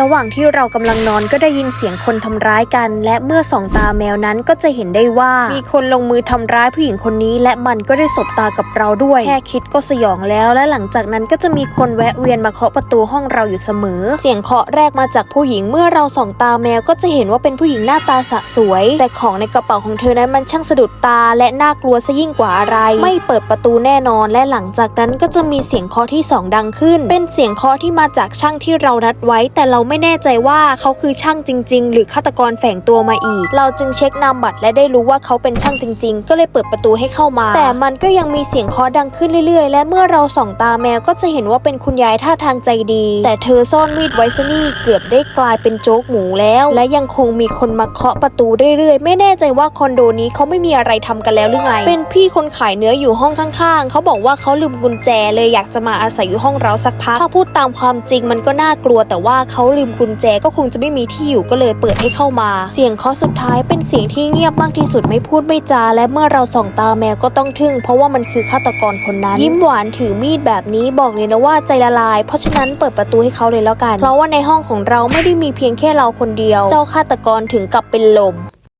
ระหว่างที่เรากำลังนอนก็ได้ยินเสียงคนทำร้ายกัน และเมื่อสองตาแมวนั้นก็จะเห็นได้ว่า มีคนลงมือทำร้ายผู้หญิงคนนี้ และมันก็ได้สบตากับเราด้วย แค่คิดก็สยองแล้ว และหลังจากนั้นก็จะมีคนแวะเวียนมาเคาะประตูห้องเราอยู่เสมอ เสียงเคาะแรกมาจากผู้หญิงเมื่อเราส่องตาแมวก็จะเห็นว่าเป็นผู้หญิงหน้าตาสะสวย แต่ของในกระเป๋าของเธอนั้นมันช่างสะดุดตา และน่ากลัวซะยิ่งกว่าอะไร ไม่เปิดประตูแน่นอน และหลังจากนั้นก็จะมีเสียงเคาะที่สองดังขึ้น เป็นเสียงเคาะที่มาจากช่างที่เรานัดไว้แต่เราไม่แน่ใจว่าเขาคือช่างจริง ๆ หรือฆาตกรแฝงตัวมาอีก เราจึงเช็คนามบัตรและได้รู้ว่าเขาเป็นช่างจริง ๆ ก็เลยเปิดประตูให้เข้ามา แต่มันก็ยังมีเสียงเคาะดังขึ้นเรื่อย ๆ และเมื่อเราส่องตาแมวก็จะเห็นว่าเป็นคุณยายท่าทางใจดี แต่เธอซ่อนมีดไว้ซะนี่เกือบได้กลายเป็นโจ๊กหมูแล้ว และยังคงมีคนมาเคาะประตูเรื่อยๆ ไม่แน่ใจว่าคอนโดนี้เขาไม่มีอะไรทำกันแล้วหรือไง เป็นพี่คนขายเนื้ออยู่ห้องข้างๆ เขาบอกว่าเขาลืมกุญแจเลยอยากจะมาอาศัยอยู่ห้องเราสักพัก ถ้าพูดตามความจริงมันก็น่ากลัวแต่ว่าเขาลืมกุญแจก็คงจะไม่มีที่อยู่ก็เลยเปิดให้เข้ามา เสียงเคาะสุดท้ายเป็นเสียงที่เงียบมากที่สุดไม่พูดไม่จา และเมื่อเราส่องตาแมวก็ต้องทึ่ง เพราะว่ามันคือฆาตกรคนนั้น ยิ้มหวานถือมีดแบบนี้บอกเลยนะว่าใจละลาย เพราะฉะนั้นเปิดประตูให้เขาเลยแล้วกัน เพราะว่าในห้องของเราไม่ได้มีเพียงแค่เราคนเดียว เจ้าฆาตกรถึงกับเป็นลม